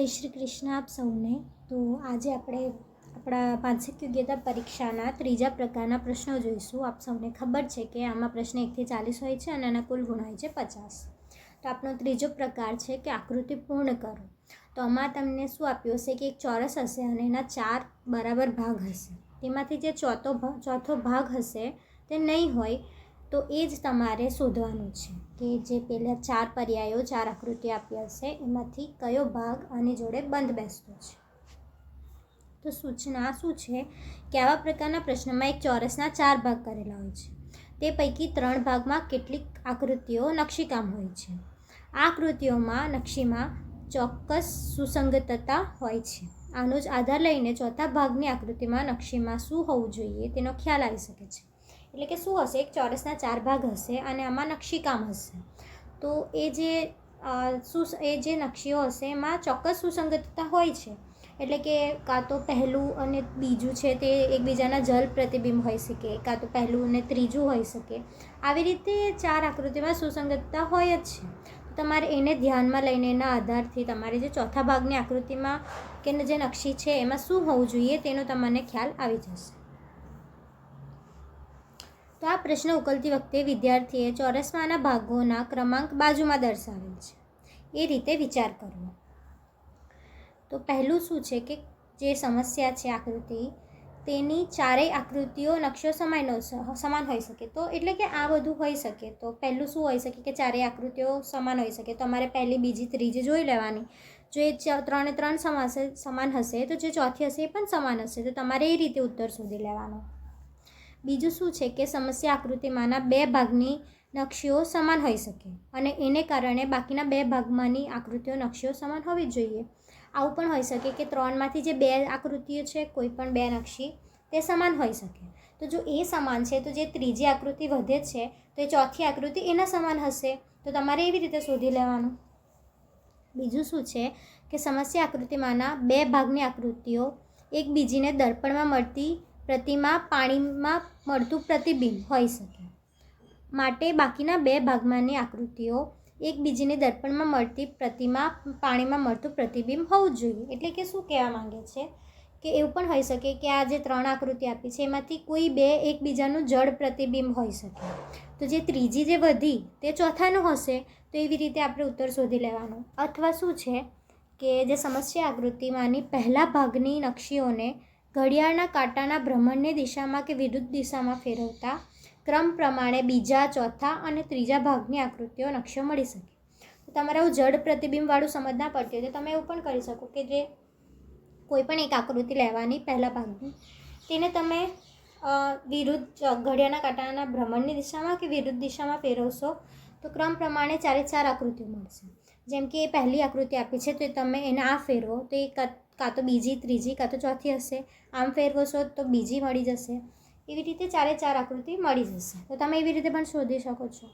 જય શ્રી કૃષ્ણ આપ સૌને. તો આજે આપણે આપણા માનસિક યોગ્યતા પરીક્ષાના ત્રીજા પ્રકારના પ્રશ્નો જોઈશું. આપ સૌને ખબર છે કે આમાં પ્રશ્ન એકથી ચાલીસ હોય છે અને એના કુલ ગુણ હોય છે પચાસ. તો આપણો ત્રીજો પ્રકાર છે કે આકૃતિ પૂર્ણ કરો. તો આમાં તમને શું આપ્યું હશે કે એક ચોરસ હશે અને એના ચાર બરાબર ભાગ હશે. તેમાંથી જે ચોથો ચોથો ભાગ હશે તે નહીં હોય તો એ જ તમારે શોધવાનું છે કે જે પહેલાં ચાર પર્યાયો, ચાર આકૃતિ આપ્યા છે એમાંથી કયો ભાગ આની જોડે બંધ બેસતો છે. તો સૂચના શું છે કે આવા પ્રકારના પ્રશ્નમાં એક ચોરસના ચાર ભાગ કરેલા હોય છે. તે પૈકી ત્રણ ભાગમાં કેટલીક આકૃતિઓ નકશીકામ હોય છે. આ આકૃતિઓમાં નકશીમાં ચોક્કસ સુસંગતતા હોય છે. આનો જ આધાર લઈને ચોથા ભાગની આકૃતિમાં નકશીમાં શું હોવું જોઈએ તેનો ખ્યાલ આવી શકે છે. એટલે કે શું હશે? એક ચોરસના ચાર ભાગ હશે અને આમાં નકશીકામ હશે. તો એ જે શું એ જે નકશીઓ હશે એમાં ચોક્કસ સુસંગતતા હોય છે. એટલે કે કાં તો પહેલું અને બીજું છે તે એકબીજાના જલ પ્રતિબિંબ હોઈ શકે, કાં તો પહેલું અને ત્રીજું હોઈ શકે. આવી રીતે ચાર આકૃતિમાં સુસંગતતા હોય જ છે. તમારે એને ધ્યાનમાં લઈને, એના આધારથી તમારે જે ચોથા ભાગની આકૃતિમાં કે જે નકશી છે એમાં શું હોવું જોઈએ તેનો તમને ખ્યાલ આવી જશે. તો આ પ્રશ્ન ઉકલતી વખતે વિદ્યાર્થીએ ચોરસમાંના ભાગોના ક્રમાંક બાજુમાં દર્શાવેલ છે. એ રીતે વિચાર કરવો. તો પહેલું શું છે કે જે સમસ્યા છે આકૃતિ, તેની ચારેય આકૃતિઓ નકશો સમાયનો સમાન હોઈ શકે. તો એટલે કે આ બધું હોઈ શકે. તો પહેલું શું હોઈ શકે કે ચારેય આકૃતિઓ સમાન હોઈ શકે. તો તમારે પહેલી, બીજી, ત્રીજી જોઈ લેવાની. જો એ ત્રણે ત્રણ સમાશે સમાન હશે, તો જે ચોથી હશે એ પણ સમાન હશે. તો તમારે એ રીતે ઉત્તર શોધી લેવાનો. બીજું શું છે કે સમસ્યા આકૃતિમાંના બે ભાગની નકશીઓ સમાન હોઈ શકે અને એને કારણે બાકીના બે ભાગમાંની આકૃતિઓ નકશીઓ સમાન હોવી જોઈએ. આવું પણ હોઈ શકે કે ત્રણમાંથી જે બે આકૃતિઓ છે, કોઈ પણ બે નકશી, તે સમાન હોઈ શકે. તો જો એ સમાન છે, તો જે ત્રીજી આકૃતિ વધે છે, તો એ ચોથી આકૃતિ એના સમાન હશે. તો તમારે એવી રીતે શોધી લેવાનું. બીજું શું છે કે સમસ્યા આકૃતિમાંના બે ભાગની આકૃતિઓ એકબીજીને દર્પણમાં મળતી પ્રતિમા પાણીમાં મળતું પ્રતિબિંબ હોઈ શકે. માટે બાકીના બે ભાગમાંની આકૃતિઓ એકબીજીને દર્પણમાં મળતી પ્રતિમા પાણીમાં મળતું પ્રતિબિંબ હોવું જોઈએ. એટલે કે શું કહેવા માંગે છે? કે એવું પણ હોઈ શકે કે આ જે ત્રણ આકૃતિ આપી છે, એમાંથી કોઈ બે એકબીજાનું જળ પ્રતિબિંબ હોઈ શકે. તો જે ત્રીજી જે વધી, તે ચોથાનું હશે, તો એવી રીતે આપણે ઉત્તર શોધી લેવાનો. અથવા શું છે કે જે સમસ્યા આકૃતિમાંની પહેલા ભાગની નકશીઓને ઘડિયાળના કાંટાના ભ્રમણની દિશામાં કે વિરુદ્ધ દિશામાં ફેરવતા, ક્રમ પ્રમાણે બીજા, ચોથા અને ત્રીજા ભાગની આકૃતિઓ નકશો મળી શકે. તો તમારે એવું જડ પ્રતિબિંબવાળું સમજ ના પડતી હોય તો તમે એવું પણ કરી શકો કે જે કોઈ પણ એક આકૃતિ લેવાની પહેલા ભાગની, તેને તમે વિરુદ્ધ ઘડિયાળના કાંટાના ભ્રમણની દિશામાં કે વિરુદ્ધ દિશામાં ફેરવશો, તો ક્રમ પ્રમાણે ચારે ચાર આકૃતિઓ મળશે. જેમ કે એ પહેલી આકૃતિ આપી છે, તો તમે એને આ ફેરવો, તો એ કાં તો બીજી, ત્રીજી, કાં તો ચોથી હશે. આમ ફેરવશો તો બીજી મળી જશે. એવી રીતે ચારે ચાર આકૃતિ મળી જશે. તો તમે એવી રીતે પણ શોધી શકો છો.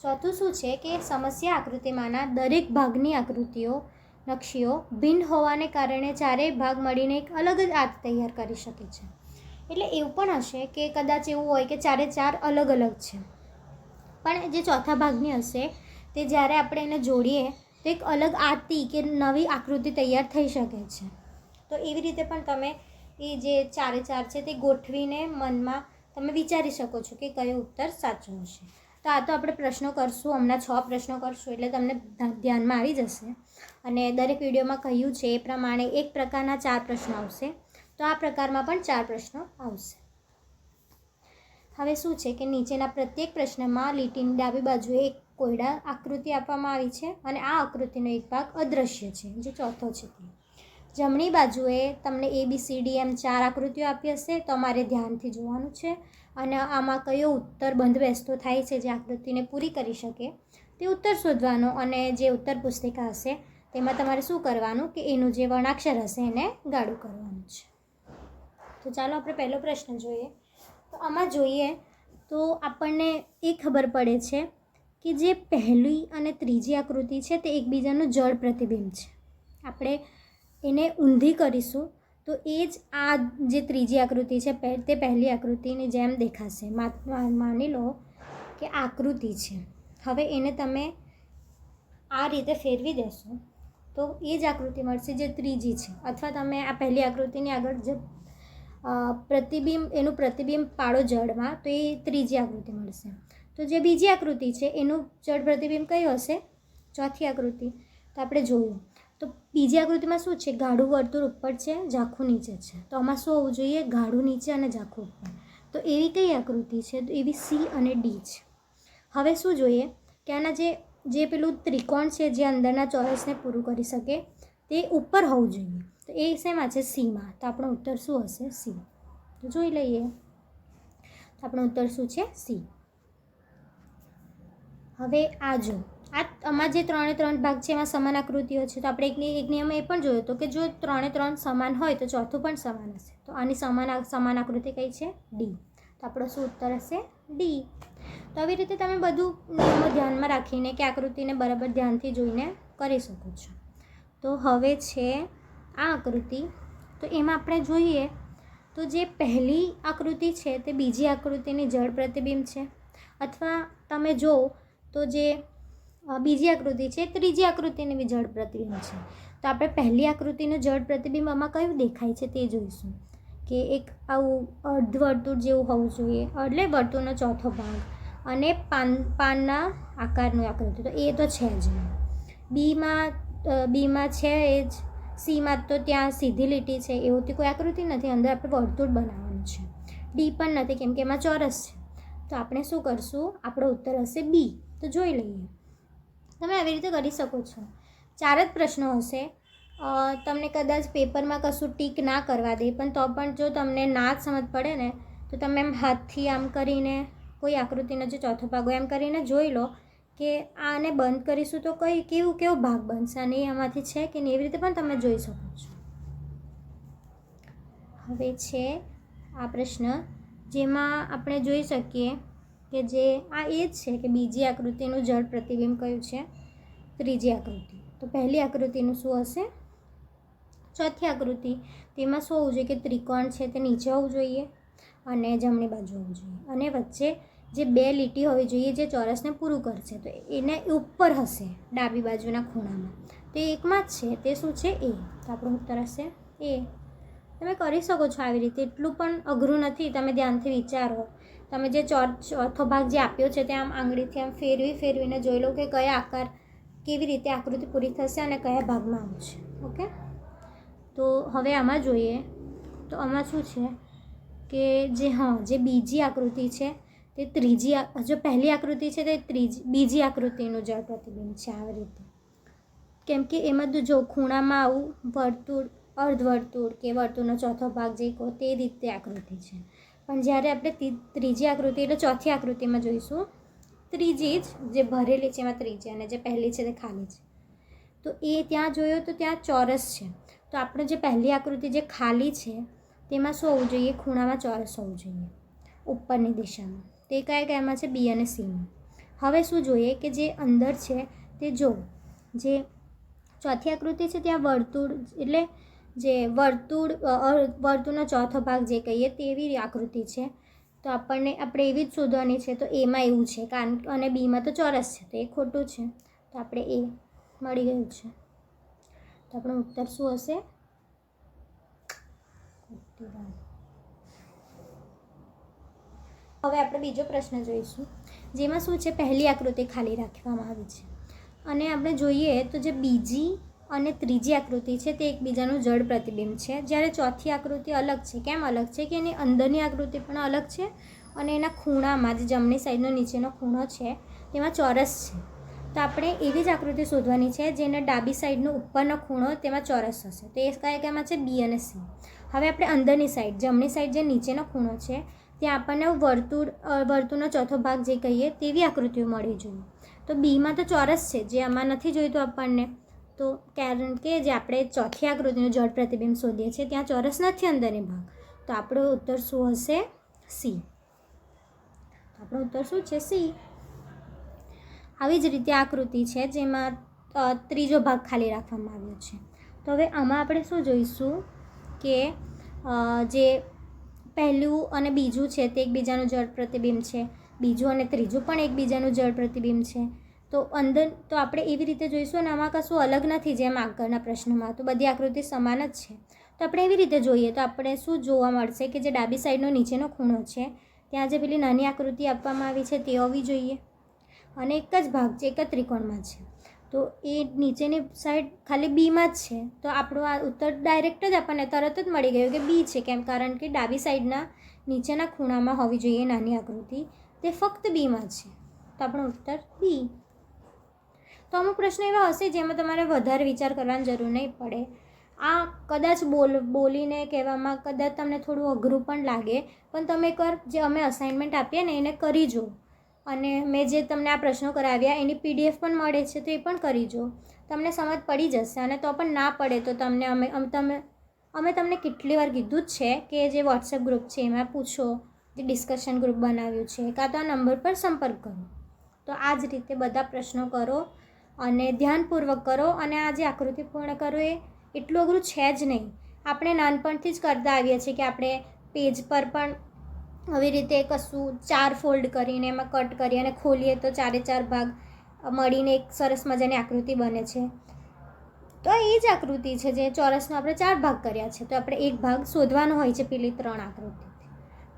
ચોથું શું છે કે સમસ્યા આકૃતિમાંના દરેક ભાગની આકૃતિઓ, નકશીઓ ભિન્ન હોવાને કારણે ચારેય ભાગ મળીને એક અલગ જ આર્ટ તૈયાર કરી શકે છે. એટલે એવું પણ હશે કે કદાચ એવું હોય કે ચારે ચાર અલગ અલગ છે. પણ જે ચોથા ભાગની હશે તે જ્યારે આપણે એને જોડીએ એક અલગ આરતી કે નવી આકૃતિ તૈયાર થઈ શકે છે. તો એવી રીતે પણ તમે એ જે ચારે ચાર છે તે ગોઠવીને મનમાં તમે વિચારી શકો છો કે કયો ઉત્તર સાચો હશે. તો આ તો આપણે પ્રશ્નો કરશું, હમણાં છ પ્રશ્નો કરશું, એટલે તમને ધ્યા- ધ્યાનમાં આવી જશે. અને દરેક વિડીયોમાં કહ્યું છે એ પ્રમાણે એક પ્રકારના ચાર પ્રશ્નો આવશે. તો આ પ્રકારમાં પણ ચાર પ્રશ્નો આવશે. હવે શું છે કે નીચેના પ્રત્યેક પ્રશ્નમાં લીટીની ડાબી બાજુએ એક કોયડા આકૃતિ આપવામાં આવી છે અને આ આકૃતિનો એક ભાગ અદૃશ્ય છે, જે ચોથો છે તે. જમણી બાજુએ તમને એ બી સી ડી એમ ચાર આકૃતિઓ આપી હશે, તો અમારે ધ્યાનથી જોવાનું છે. અને આમાં કયો ઉત્તર બંધ બેસતો થાય છે જે આકૃતિને પૂરી કરી શકે, તે ઉત્તર શોધવાનો અને જે ઉત્તર પુસ્તિકા હશે, તેમાં તમારે શું કરવાનું કે એનું જે વર્ણાક્ષર હશે એને ગાળું કરવાનું છે. તો ચાલો આપણે પહેલો પ્રશ્ન જોઈએ. તો આમાં જોઈએ તો આપણને એ ખબર પડે છે કે જે પહેલી અને ત્રીજી આકૃતિ છે તે એકબીજાનું જળ પ્રતિબિંબ છે. આપણે એને ઊંધી કરીશું તો એ જ આ જે ત્રીજી આકૃતિ છે તે પહેલી આકૃતિની જેમ દેખાશે. માની લો કે આકૃતિ છે. હવે એને તમે આ રીતે ફેરવી દેશો તો એ જ આકૃતિ મળશે જે ત્રીજી છે. અથવા તમે આ પહેલી આકૃતિની આગળ જે પ્રતિબિંબ, એનું પ્રતિબિંબ પાડો જળમાં તો એ ત્રીજી આકૃતિ મળશે. તો જે બીજી આકૃતિ છે, એનું જળ પ્રતિબિંબ કયું હશે? ચોથી આકૃતિ. તો આપણે જોયું. તો બીજી આકૃતિમાં શું છે? ગાઢું વર્તુળ ઉપર છે, ઝાખું નીચે છે. તો આમાં શું હોવું જોઈએ? ગાઢું નીચે અને ઝાખું ઉપર. તો એવી કઈ આકૃતિ છે? તો એવી સી અને ડી છે. હવે શું જોઈએ? કે આના જે જે પેલું ત્રિકોણ છે, જે અંદરના ચોરસને પૂરું કરી શકે, તે ઉપર હોવું જોઈએ. તો એ શેમાં છે? સીમાં. તો આપણો ઉત્તર શું હશે? સી. તો જોઈ લઈએ. તો આપણો ઉત્તર શું છે? સી. હવે આ જો. આ આમાં જે ત્રણે ત્રણ ભાગ છે એમાં સમાન આકૃતિઓ છે. તો આપણે એકની એક નિયમ એ પણ જોયો હતો કે જો ત્રણે ત્રણ સમાન હોય તો ચોથું પણ સમાન હશે. તો આની સમાન સમાન આકૃતિ કઈ છે? ડી તો આપણો શું ઉત્તર હશે ડી તો આવી રીતે તમે બધું નિયમો ધ્યાનમાં રાખીને કે આકૃતિને બરાબર ધ્યાનથી જોઈને કરી શકો છો. તો હવે છે આ આકૃતિ. તો એમાં આપણે જોઈએ તો જે પહેલી આકૃતિ છે તે બીજી આકૃતિની જળ પ્રતિબિંબ છે. અથવા તમે જો તો જે બીજી આકૃતિ છે, ત્રીજી આકૃતિની બી જળ પ્રતિબિંબ છે. તો આપણે પહેલી આકૃતિનું જળ પ્રતિબિંબ આમાં કયું દેખાય છે તે જોઈશું. કે એક આવું અર્ધવર્તુળ જેવું હોવું જોઈએ. એટલે વર્તુળનો ચોથો ભાગ અને પાન, પાનના આકારનું આકૃતિ. તો એ તો છે જ. બીમાં બીમાં છે એ જ, સીમાં તો ત્યાં સીધી લીટી છે. એવું તો કોઈ આકૃતિ નથી. અંદર આપણે વર્તુળ બનાવવાનું છે. ડી પણ નથી, કેમ કે એમાં ચોરસ છે. તો આપણે શું કરશું? આપણો ઉત્તર હશે બી. તો જોઈ લઈએ. તમે આવી રીતે કરી શકો છો. ચાર જ પ્રશ્નો હશે. તમને કદાચ પેપરમાં કશું ટીક ના કરવા દે, પણ તો પણ જો તમને ના જ સમજ પડે ને, તો તમે એમ હાથથી આમ કરીને, કોઈ આકૃતિનો જે ચોથો ભાગ હોય, એમ કરીને જોઈ લો કે આને બંધ કરીશું તો કઈ કેવું, કેવો ભાગ બનશે અને આમાંથી છે કે નહીં, એવી રીતે પણ તમે જોઈ શકો છો. હવે છે આ પ્રશ્ન, જેમાં આપણે જોઈ શકીએ કે જે આ એ જ છે કે બીજી આકૃતિનું જળ પ્રતિબિંબ કયું છે? ત્રીજી આકૃતિ. તો પહેલી આકૃતિનું શું હશે? ચોથી આકૃતિ. તેમાં શું હોવું જોઈએ કે ત્રિકોણ છે તે નીચે હોવું જોઈએ અને જમણી બાજુ હોવું જોઈએ. અને વચ્ચે જે બે લીટી હોવી જોઈએ જે ચોરસને પૂરું કરશે. તો એને ઉપર હશે ડાબી બાજુના ખૂણામાં. તો એકમાં જ છે. તે શું છે? એ. તો આપણું ઉત્તર હશે એ. તમે કરી શકો છો આવી રીતે. એટલું પણ અઘરું નથી. તમે ધ્યાનથી વિચારો. તમે જે ચોથો ભાગ જે આપ્યો છે તે આમ આંગળીથી આમ ફેરવી ફેરવીને જોઈ લો કે કયા આકાર કેવી રીતે આકૃતિ પૂરી થશે અને કયા ભાગમાં આવશે. ઓકે? તો હવે આમાં જોઈએ. તો આમાં શું છે કે જે, હા, જે બીજી આકૃતિ છે, તે ત્રીજી જો પહેલી આકૃતિ છે, તે ત્રીજી, બીજી આકૃતિનું જળ પ્રતિબિંબ છે આવી રીતે. કેમ કે એમાં તો જો ખૂણામાં આવું વર્તુળ, અર્ધવર્તુળ કે વર્તુળનો ચોથો ભાગ જે કહો તે રીતે આકૃતિ છે. પણ જ્યારે આપણે ત્રીજી આકૃતિ એટલે ચોથી આકૃતિમાં જોઈશું, ત્રીજી જ જે ભરેલી છે એમાં ત્રીજી અને જે પહેલી છે તે ખાલી છે. તો એ ત્યાં જોયો તો ત્યાં ચોરસ છે. તો આપણે જે પહેલી આકૃતિ જે ખાલી છે, તેમાં શું હોવું જોઈએ? ખૂણામાં ચોરસ હોવું જોઈએ, ઉપરની દિશામાં. તે કયા કયામાં છે? બી અને સીમાં હવે શું જોઈએ કે જે અંદર છે તે જો, જે ચોથી આકૃતિ છે ત્યાં વર્તુળ, એટલે જે વર્તુળ વર્તુળનો ચોથો ભાગ જે કહીએ તેવી આકૃતિ છે. તો આપણને, આપણે એવી જ શોધવાની છે, તો એમાં એવું છે, કારણ અને બીમાં તો ચોરસ છે, તો એ ખોટું છે. તો આપણે એ મળી ગયું છે. તો આપણો ઉત્તર શું હશે? હવે આપણે બીજો પ્રશ્ન જોઈશું. જેમાં શું છે, પહેલી આકૃતિ ખાલી રાખવામાં આવી છે. અને આપણે જોઈએ તો જે બીજી અને ત્રીજી આકૃતિ છે તે એકબીજાનું જળ પ્રતિબિંબ છે. જ્યારે ચોથી આકૃતિ અલગ છે. કેમ અલગ છે? કે એની અંદરની આકૃતિ પણ અલગ છે અને એના ખૂણામાં જે જમણી સાઈડનો નીચેનો ખૂણો છે. તેમાં ચોરસ છે. તો આપણે એવી જ આકૃતિ શોધવાની છે જેને ડાબી સાઈડનો ઉપરનો ખૂણો તેમાં ચોરસ હશે. તો એ કયા કયામાં છે? બી અને સી. હવે આપણે અંદરની સાઈડ, જમણી સાઈડ જે નીચેનો ખૂણો છે, ત્યાં આપણને વર્તુળ વર્તુળનો ચોથો ભાગ જે કહીએ તેવી આકૃતિઓ મળી જોઈએ. તો બીમાં તો ચોરસ છે, જે આમાં નથી જોઈતું આપણને. તો કારણ કે જે આપણે ચોથી આકૃતિનું જળ પ્રતિબિંબ શોધીએ છીએ, ત્યાં ચોરસ નથી અંદરની ભાગ. તો આપણો ઉત્તર શું હશે? સી આપણો ઉત્તર શું છે? સી આવી જ રીતે આકૃતિ છે, જેમાં ત્રીજો ભાગ ખાલી રાખવામાં આવ્યો છે. તો હવે આમાં આપણે શું જોઈશું કે જે પહેલું અને બીજું છે તે એકબીજાનું જળ પ્રતિબિંબ છે. બીજું અને ત્રીજું પણ એકબીજાનું જળ પ્રતિબિંબ છે. તો અંદર તો આપણે એવી રીતે જોઈશું અને આમાં કશું અલગ નથી જેમ આગળના પ્રશ્નમાં. તો બધી આકૃતિ સમાન જ છે. તો આપણે એવી રીતે જોઈએ તો આપણે શું જોવા મળશે કે જે ડાબી સાઈડનો નીચેનો ખૂણો છે, ત્યાં જે પેલી નાની આકૃતિ આપવામાં આવી છે તે હોવી જોઈએ. અને એક જ ભાગ છે, એક જ ત્રિકોણમાં છે. તો એ નીચેની સાઈડ ખાલી બીમાં જ છે. તો આપણો આ ઉત્તર ડાયરેક્ટ જ આપણને તરત જ મળી ગયું કે બી છે, કેમ કારણ કે ડાબી સાઈડના નીચેના ખૂણામાં હોવી જોઈએ નાની આકૃતિ. તે ફક્ત બીમાં છે. તો આપણો ઉત્તર બી. તો અમુક પ્રશ્નો એવા હશે જેમાં તમારે વધારે વિચાર કરવાની જરૂર નહીં પડે. આ કદાચ બોલ, બોલીને કહેવામાં કદાચ તમને થોડું અઘરું પણ લાગે, પણ તમે કર જે અમે અસાઇનમેન્ટ આપીએ ને એને કરી જો. અને મેં જે તમને આ પ્રશ્નો કરાવ્યા, એની પીડીએફ પણ મળે છે તો એ પણ કરી જો. તમને સમજ પડી જશે અને તો પણ ના પડે તો તમને અમે તમે, અમે તમને કેટલી વાર કીધું જ છે કે જે વોટ્સએપ ગ્રુપ છે એમાં પૂછો, જે ડિસ્કશન ગ્રુપ બનાવ્યું છે, કાં તો આ નંબર પર સંપર્ક કરો. તો આ જ રીતે બધા પ્રશ્નો કરો. અને ધ્યાનપૂર્વક કરો અને આ જે આકૃતિ પૂર્ણ કરો એ એટલું અઘરું છે જ નહીં. આપણે નાનપણથી જ કરતા આવીએ છીએ કે આપણે પેજ પર પણ આવી રીતે કશું ચાર ફોલ્ડ કરીને એમાં કટ કરી અને ખોલીએ તો ચારે ચાર ભાગ મળીને એક સરસ મજાની આકૃતિ બને છે. તો એ જ આકૃતિ છે જે ચોરસનો આપણે ચાર ભાગ કર્યા છે. તો આપણે એક ભાગ શોધવાનો હોય છે પેલી ત્રણ આકૃતિ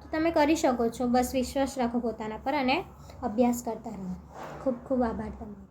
તો તમે કરી શકો છો. બસ વિશ્વાસ રાખો પોતાના પર અને અભ્યાસ કરતા રહો. ખૂબ ખૂબ આભાર તમારો.